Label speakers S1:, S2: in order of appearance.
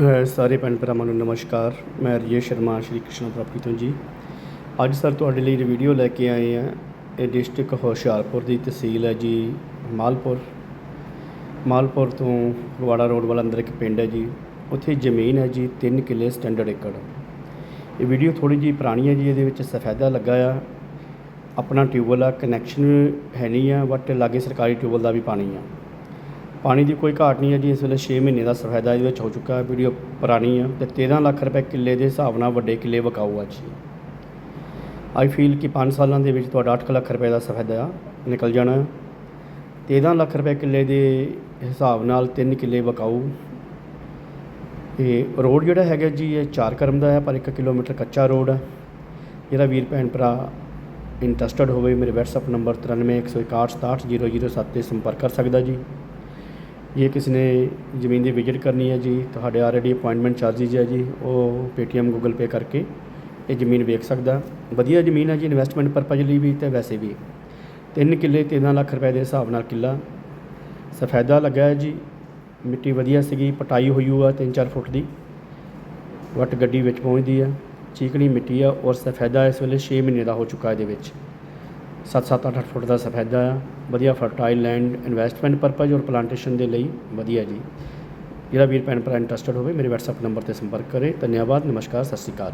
S1: ਸਾਰੇ ਭੈਣ ਭਰਾਵਾਂ ਨੂੰ ਨਮਸਕਾਰ। ਮੈਂ ਰਜੇਸ਼ ਸ਼ਰਮਾ, ਸ਼੍ਰੀ ਕ੍ਰਿਸ਼ਨ ਪ੍ਰਾਪਤੀ ਤੋਂ ਜੀ। ਅੱਜ ਸਰ ਤੁਹਾਡੇ ਲਈ ਵੀਡੀਓ ਲੈ ਕੇ ਆਏ ਆ ਇਹ ਡਿਸਟ੍ਰਿਕਟ ਹੁਸ਼ਿਆਰਪੁਰ ਦੀ ਤਹਿਸੀਲ ਹੈ ਜੀ, ਮਾਲਪੁਰ। ਮਾਲਪੁਰ ਤੋਂ ਫਗਵਾੜਾ ਰੋਡ ਵਾਲਾ ਅੰਦਰ ਇੱਕ ਪਿੰਡ ਹੈ ਜੀ। ਉੱਥੇ ਜ਼ਮੀਨ ਹੈ ਜੀ 3 ਕਿੱਲੇ ਸਟੈਂਡਰਡ ਏਕੜ ਇਹ ਵੀਡੀਓ ਥੋੜੀ ਜੀ ਪੁਰਾਣੀ ਹੈ ਜੀ, ਇਹਦੇ ਵਿੱਚ ਸਫੈਦਾ ਲੱਗਾ ਆ। ਆਪਣਾ ਟਿਊਬਵੈੱਲ ਆ ਕਨੈਕਸ਼ਨ ਹੈ ਨਹੀਂ ਆ ਬਟ ਲਾਗੇ ਸਰਕਾਰੀ ਟਿਊਬਵੈੱਲ ਦਾ ਵੀ ਪਾਣੀ ਆ। ਪਾਣੀ ਦੀ ਕੋਈ ਘਾਟ ਨਹੀਂ ਹੈ ਜੀ, ਇਸ ਵੇਲੇ 6 ਮਹੀਨੇ ਦਾ ਸਫੈਦਾ ਇਹਦੇ ਵਿੱਚ ਹੋ ਚੁੱਕਾ ਹੈ, ਵੀਡੀਓ ਪੁਰਾਣੀ ਆ ਤੇ 13 ਲੱਖ ਰੁਪਏ ਕਿੱਲੇ ਦੇ ਹਿਸਾਬ ਨਾਲ ਵੱਡੇ ਕਿੱਲੇ ਵਿਕਾਊ ਆ ਜੀ ਆਈ ਫੀਲ ਕਿ 5 ਸਾਲਾਂ ਦੇ ਵਿੱਚ ਤੁਹਾਡਾ 8 ਲੱਖ ਰੁਪਏ ਦਾ ਸਫੈਦਾ ਨਿਕਲ ਜਾਣਾ ਹੈ। 13 ਲੱਖ ਰੁਪਏ ਕਿੱਲੇ ਦੇ ਹਿਸਾਬ ਨਾਲ 3 ਕਿੱਲੇ ਵਿਕਾਊ। ਇਹ ਰੋਡ ਜਿਹੜਾ ਹੈਗਾ ਜੀ, ਇਹ 4 ਕਰਮ ਦਾ ਹੈ, ਪਰ 1 ਕਿਲੋਮੀਟਰ ਕੱਚਾ ਰੋਡ ਹੈ। ਜਿਹੜਾ ਵੀਰ ਭੈਣ ਭਰਾ ਇੰਟਰਸਟਡ ਹੋਵੇ, ਮੇਰੇ WhatsApp ਨੰਬਰ 9316167007 ਤੇ ਸੰਪਰਕ ਕਰ ਸਕਦਾ ਜੀ। ਜੇ ਕਿਸੇ ਨੇ ਜ਼ਮੀਨ ਦੀ ਵਿਜ਼ਿਟ ਕਰਨੀ ਹੈ ਜੀ, ਤੁਹਾਡੇ ਆਲਰੇਡੀ ਅਪਾਇੰਟਮੈਂਟ ਚਾਰਜਿਸ ਹੈ ਜੀ, ਉਹ Paytm ਗੂਗਲ ਪੇ ਕਰਕੇ ਇਹ ਜ਼ਮੀਨ ਵੇਖ ਸਕਦਾ। ਵਧੀਆ ਜ਼ਮੀਨ ਹੈ ਜੀ ਇਨਵੈਸਟਮੈਂਟ ਪਰਪਸ ਲਈ ਵੀ ਤੇ ਵੈਸੇ ਵੀ। ਤਿੰਨ ਕਿੱਲੇ 13 ਲੱਖ ਰੁਪਏ ਦੇ ਹਿਸਾਬ ਨਾਲ ਕਿੱਲਾ। ਸਫੈਦਾ ਲੱਗਾ ਹੈ ਜੀ, ਮਿੱਟੀ ਵਧੀਆ ਸੀਗੀ, ਪਟਾਈ ਹੋਈ ਹੋਆ 3-4 ਫੁੱਟ ਦੀ। ਵੱਟ ਗੱਡੀ ਵਿੱਚ ਪਹੁੰਚਦੀ ਆ ਚੀਕਣੀ ਮਿੱਟੀ ਆ ਔਰ ਸਫੈਦਾ ਇਸ ਵੇਲੇ 6 ਮਹੀਨੇ ਦਾ ਹੋ ਚੁੱਕਾ ਇਹਦੇ ਵਿੱਚ। 7-7 8-8 ਫੁੱਟ ਦਾ ਸਫੈਦਾ ਆ। ਵਧੀਆ ਫਰਟਾਈਲ ਲੈਂਡ ਇਨਵੈਸਟਮੈਂਟ ਪਰਪਸ ਔਰ ਪਲਾਂਟੇਸ਼ਨ ਦੇ ਲਈ ਵਧੀਆ ਜੀ। ਜਿਹੜਾ ਵੀਰ ਭੈਣ ਭਰਾ ਇੰਟਰਸਟਡ ਹੋਵੇ, ਮੇਰੇ WhatsApp ਨੰਬਰ ਤੇ ਸੰਪਰਕ ਕਰੇ। ਧੰਨਵਾਦ, ਨਮਸਕਾਰ, ਸਤਿ ਸ਼੍ਰੀ ਅਕਾਲ।